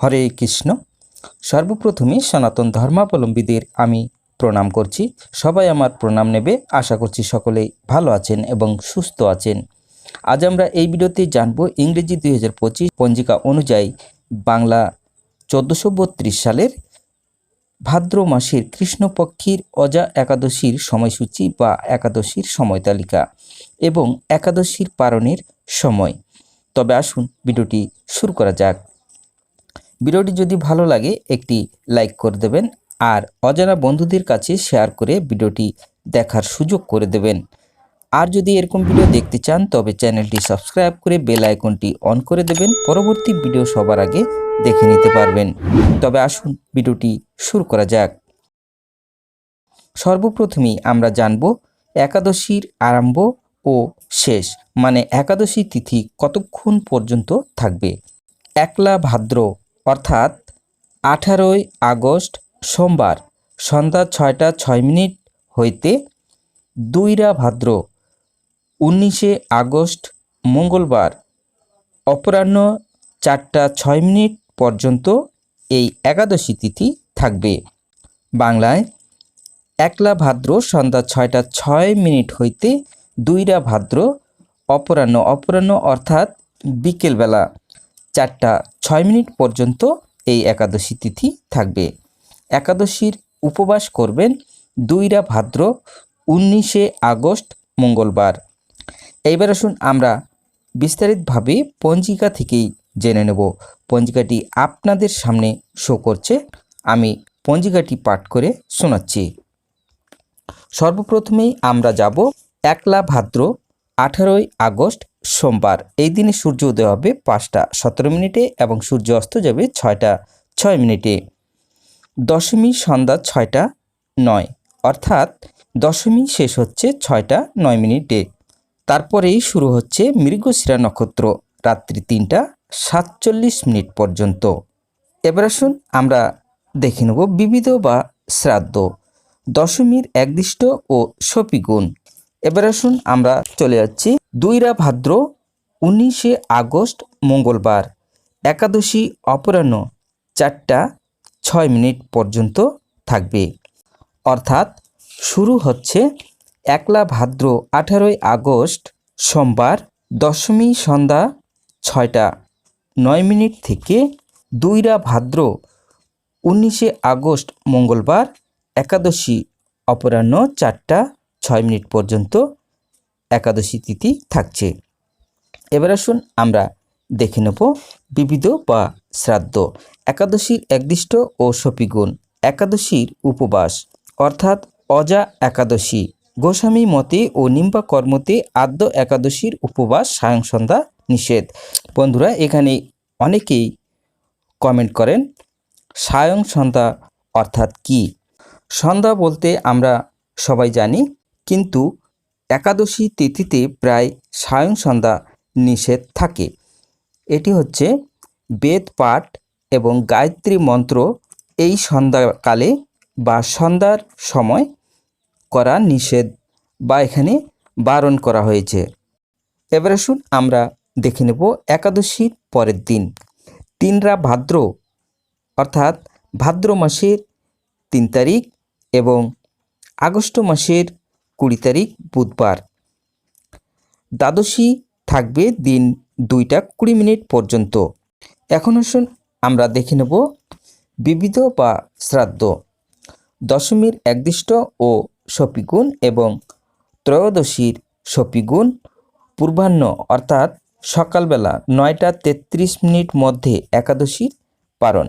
হরে কৃষ্ণ। সর্বপ্রথমে সনাতন ধর্মাবলম্বীদের আমি প্রণাম করছি। সবাই আমার প্রণাম নেবে। আশা করছি সকলেই ভালো আছেন এবং সুস্থ আছেন। আজ আমরা এই ভিডিওতে জানব ইংরেজি দুই হাজার পঁচিশ পঞ্জিকা অনুযায়ী বাংলা চোদ্দোশো বত্রিশ সালের ভাদ্র মাসের কৃষ্ণপক্ষের অজা একাদশীর সময়সূচি বা একাদশীর সময় তালিকা এবং একাদশীর পালনের সময়। তবে আসুন ভিডিওটি শুরু করা যাক। ভিডিওটি যদি ভালো লাগে, একটি লাইক করে দেবেন আর অজানা বন্ধুদের কাছে শেয়ার করে ভিডিওটি দেখার সুযোগ করে দেবেন। আর যদি এরকম ভিডিও দেখতে চান, তবে চ্যানেলটি সাবস্ক্রাইব করে বেল আইকনটি অন করে দেবেন। পরবর্তী ভিডিও সবার আগে দেখে নিতে পারবেন। তবে আসুন, ভিডিওটি শুরু করা যাক। সর্বপ্রথমেই আমরা জানব, একাদশীর আরম্ভ ও শেষ মানে একাদশী তিথি কতক্ষণ পর্যন্ত থাকবে? একলা ভাদ্র অর্থাৎ আঠারোই আগস্ট সোমবার সন্ধ্যা ছয়টা ছয় মিনিট হইতে দুইরা ভাদ্র উনিশে আগস্ট মঙ্গলবার অপরাহ্ন চারটা ছয় মিনিট পর্যন্ত এই একাদশী তিথি থাকবে। বাংলায় একলা ভাদ্র সন্ধ্যা ছয়টা ছয় মিনিট হইতে দুইরা ভাদ্র অপরাহ্ন অপরাহ্ন অর্থাৎ বিকেলবেলা। চারটা ছয় মিনিট পর্যন্ত এই একাদশী তিথি থাকবে। একাদশীর উপবাস করবেন দুইরা ভাদ্র উনিশে আগস্ট মঙ্গলবার। এইবার আসুন আমরা বিস্তারিতভাবে পঞ্জিকা থেকেই জেনে নেব। পঞ্জিকাটি আপনাদের সামনে শো করছে। আমি পঞ্জিকাটি পাঠ করে শোনাচ্ছি। সর্বপ্রথমেই আমরা যাব একলা ভাদ্র আঠারোই আগস্ট সোমবার। এই দিনে সূর্য উদয় হবে পাঁচটা, সতেরো মিনিটে এবং সূর্য অস্ত যাবে ছয়টা, ছয় মিনিটে। দশমী সন্ধ্যা ছয়টা, নয়, অর্থাৎ দশমী শেষ হচ্ছে ছয়টা, নয় মিনিটে। তারপরেই শুরু হচ্ছে মৃগশিরা নক্ষত্র, রাত্রি তিনটা, সাতচল্লিশ মিনিট পর্যন্ত। এবার আসুন আমরা দেখে নেব বিবিধ বা শ্রাদ্ধ, দশমীর একদিষ্ট ও সপিগুণ। এবার আসুন আমরা চলে যাচ্ছি। দুইরা ভাদ্র উনিশে আগস্ট মঙ্গলবার, একাদশী অপরাহ্ন চারটা ছয় মিনিট পর্যন্ত থাকবে। অর্থাৎ শুরু হচ্ছে একলা ভাদ্র আঠারোই আগস্ট সোমবার দশমী সন্ধ্যা ছয়টা নয় মিনিট থেকে দুইরা ভাদ্র উনিশে আগস্ট মঙ্গলবার, একাদশী অপরাহ্ন চারটা ছয় মিনিট পর্যন্ত একাদশী তিথি থাকছে। এবার আসুন আমরা দেখে নেব বিবিধ বা শ্রাদ্ধ। একাদশীর একদিষ্ট ও সপিগুণ। একাদশীর উপবাস, অর্থাৎ অজা একাদশী। গোস্বামী মতে ও নিম্বা কর্মতে আদ্য একাদশীর উপবাস সায়ং সন্ধ্যা নিষেধ। বন্ধুরা, এখানে অনেকেই কমেন্ট করেন, সায়ং সন্ধ্যা অর্থাৎ কি? সন্ধ্যা বলতে আমরা সবাই জানি কিন্তু একাদশী তিথিতে প্রায় সায়ং সন্ধ্যা নিষেধ থাকে। এটি হচ্ছে বেদ পাঠ এবং গায়ত্রী মন্ত্র এই সন্ধ্যাকালে বা সন্ধ্যার সময় করা নিষেধ বা এখানে বারণ করা হয়েছে। এবার আসুন আমরা দেখে নেব একাদশীর পরের দিন। তিনরা ভাদ্র, অর্থাৎ ভাদ্র মাসের তিন তারিখ এবং আগস্ট মাসের কুড়ি তারিখ বুধবার। দ্বাদশী থাকবে দিন দুইটা কুড়ি মিনিট পর্যন্ত। এখন আসুন আমরা দেখে নেব বিবিধ বা শ্রাদ্ধ। দশমীর একদিষ্ট ও সপিগুণ এবং ত্রয়োদশীর সপিগুণ পূর্বাহ্ন অর্থাৎ সকালবেলা নয়টা তেত্রিশ মিনিট মধ্যে একাদশীর পারণ।